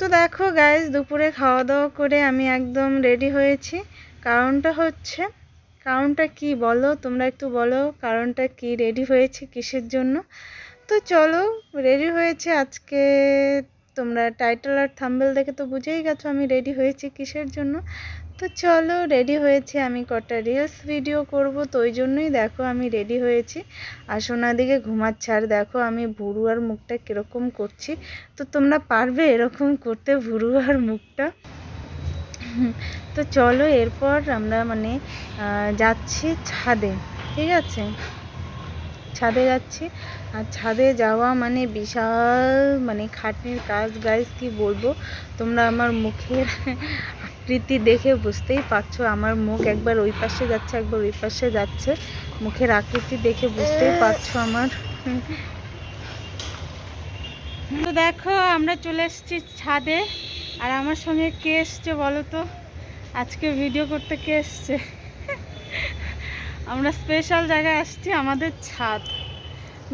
তো দেখো গাইজ দুপুরে খাওয়া দাওয়া করে আমি একদম রেডি হয়েছি। কারণটা হচ্ছে, কারণটা কি বলো? তোমরা একটু বলো, কারণটা কি রেডি হয়েছে কিসের জন্য? তো চলো রেডি হয়েছে আজকে তোমরা টাইটেল আর থাম্বেল দেখে তো বুঝেই গেছো আমি রেডি হয়েছি কিসের জন্য। তো চলো রেডি হয়েছে, আমি কটা রিলস ভিডিও করব, তো ওই জন্যই দেখো আমি রেডি হয়েছি। আর সোনার দিকে ঘুমাচ্ছে, আর দেখো আমি ভুরু আর মুখটা কীরকম করছি। তো তোমরা পারবে এরকম করতে ভুরু আর মুখটা? তো চলো এরপর আমরা মানে যাচ্ছি ছাদে, ঠিক আছে? ছাদে যাচ্ছি। আর ছাদে যাওয়া মানে বিশাল মানে খাটনির কাজ গাইজ কি বলব? তোমরা আমার মুখের আকৃতি দেখে বুঝতেই পারছ। আমার মুখ একবার ওই পাশে যাচ্ছে, একবার ওই পাশে যাচ্ছে। মুখের আকৃতি দেখে বুঝতেই পারছ আমার। তো দেখো, আমরা চলে এসেছি ছাদে। আর আমার সঙ্গে কে এসছে বলো তো? আজকে ভিডিও করতে কে এসছে? আমরা স্পেশাল জায়গায় আসছি আমাদের ছাদ।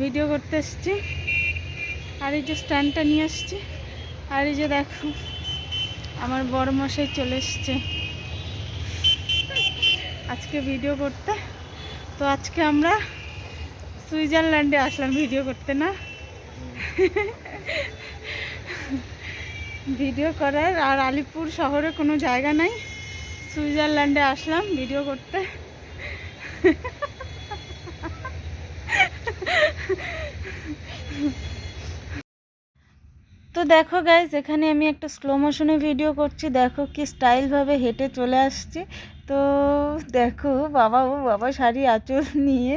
ভিডিও করতে এসছি। আর এই যে স্ট্যান্ডটা নিয়ে আসছি। আর এই যে দেখো, আমার বড় মশাই চলে এসছে। আজকে ভিডিও করতে। তো আজকে আমরা সুইজারল্যান্ডে আসলাম ভিডিও করতে, না? ভিডিও করার আর আলিপুর শহরে কোনো জায়গা নাই। সুইজারল্যান্ডে আসলাম ভিডিও করতে। তো দেখো গাইজ এখানে আমি একটা স্লো মোশনে ভিডিও করছি। দেখো কি স্টাইলভাবে হেঁটে চলে আসছি। তো দেখো, বাবা ও বাবা, শাড়ি, আঁচল নিয়ে।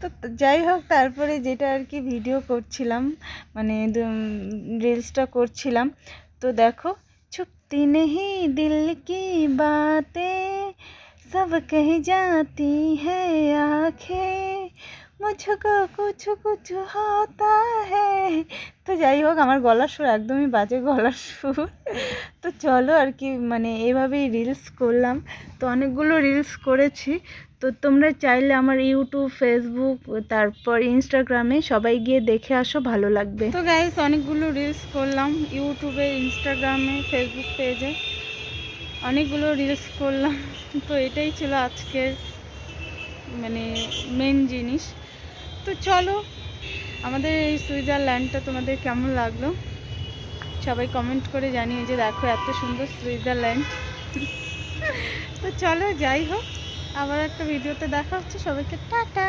তো যাই হোক, তারপরে যেটা আর কি ভিডিও করছিলাম মানে রিলসটা করছিলাম। তো দেখো ছুপতি নেহি দিল কি বাতে, সব কে জাতি হ্যাঁ আখে। মুঝকো কুছু কুছু হতা হে তো যাই হোক, আমার গলার সুর একদমই বাজে গলার সুর। তো চলো আর কি মানে এভাবেই রিলস করলাম। তো অনেকগুলো রিলস করেছি। তো তোমরা চাইলে আমার ইউটিউব ফেসবুক তারপর ইনস্টাগ্রামে সবাই গিয়ে দেখে আসো, ভালো লাগবে। তো গাইস অনেকগুলো রিলস করলাম ইউটিউবে ইনস্টাগ্রামে ফেসবুক পেজে অনেকগুলো রিলস করলাম। তো এটাই ছিল আজকের মানে মেন জিনিস। তো চলো, আমাদের এই সুইজারল্যান্ডটা তোমাদের কেমন লাগল? সবাই কমেন্ট করে জানিয়ে যে দেখো এত সুন্দর সুইজারল্যান্ড। তো চলো, যাই হোক, আবার একটা ভিডিওতে দেখা হচ্ছে। সবাইকে টাটা!